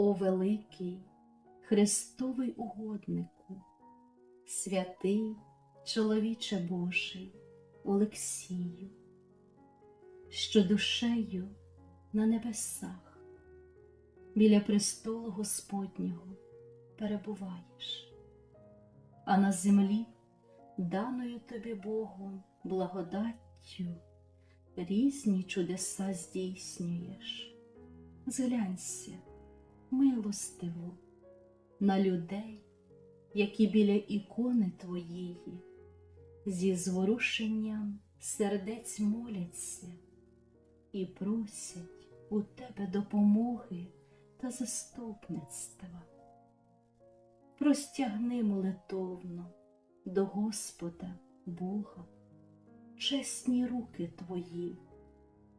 О великий Христовий угоднику, святий чоловіче Божий Олексію, що душею на небесах біля престолу Господнього перебуваєш, а на землі, даною тобі Богом благодаттю, різні чудеса здійснюєш. Зглянься милостиво на людей, які біля ікони твоєї зі зворушенням сердець моляться і просять у тебе допомоги та заступництва. Простягни молитовно до Господа Бога чесні руки твої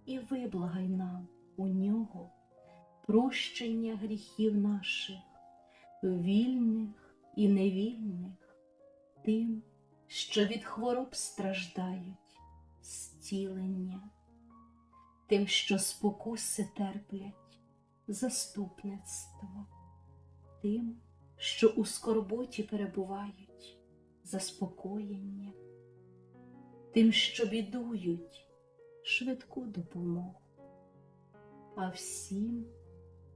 і виблагай нам у нього прощення гріхів наших, вільних і невільних, тим, що від хвороб страждають, зцілення, тим, що спокуси терплять, заступництво, тим, що у скорботі перебувають, заспокоєння, тим, що бідують, швидку допомогу, а всім,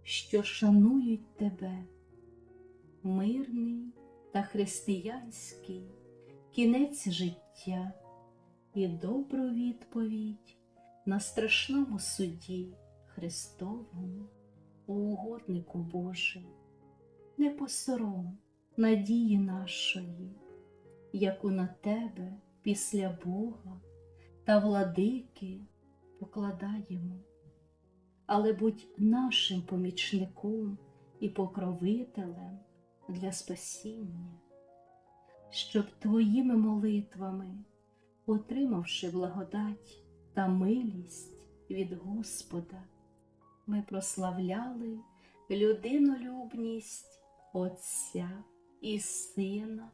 що шанують тебе, мирний та християнський кінець життя і добру відповідь на страшному суді Христовому, у угоднику Божий, не посором надії нашої, яку на тебе після Бога та владики покладаємо але будь нашим помічником і покровителем для спасіння, щоб твоїми молитвами, отримавши благодать та милість від Господа, ми прославляли людинолюбність Отця і Сина,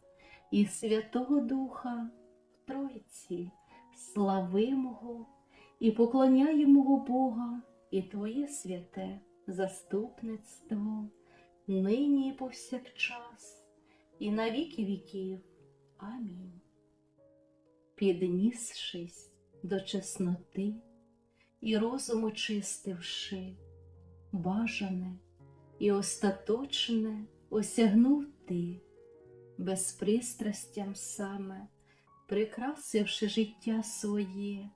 і Святого Духа в Тройці, славимого і поклоняємого Бога і Твоє святе заступництво, нині і повсякчас, і на віки віків. Амінь. Піднісшись до чесноти і розуму чистивши, бажане і остаточне осягнув ти, безпристрастям саме, прикрасивши життя своє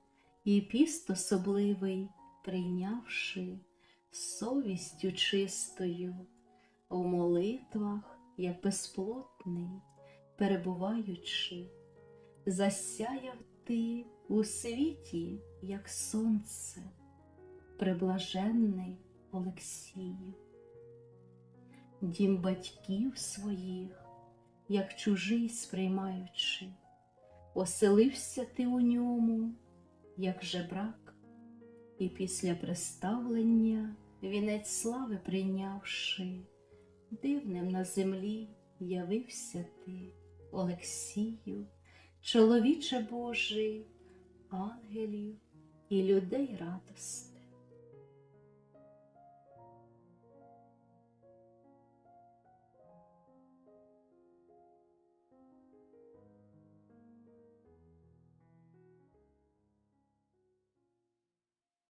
і піст особливий прийнявши совістю чистою, у молитвах, як безплотний, перебуваючи, засяяв ти у світі, як сонце, приблаженний Олексію. Дім батьків своїх, як чужий сприймаючи, оселився ти у ньому, як жебрак, і після представлення вінець слави прийнявши, дивним на землі явився ти, Олексію, чоловіче Божий, ангелів і людей радосний.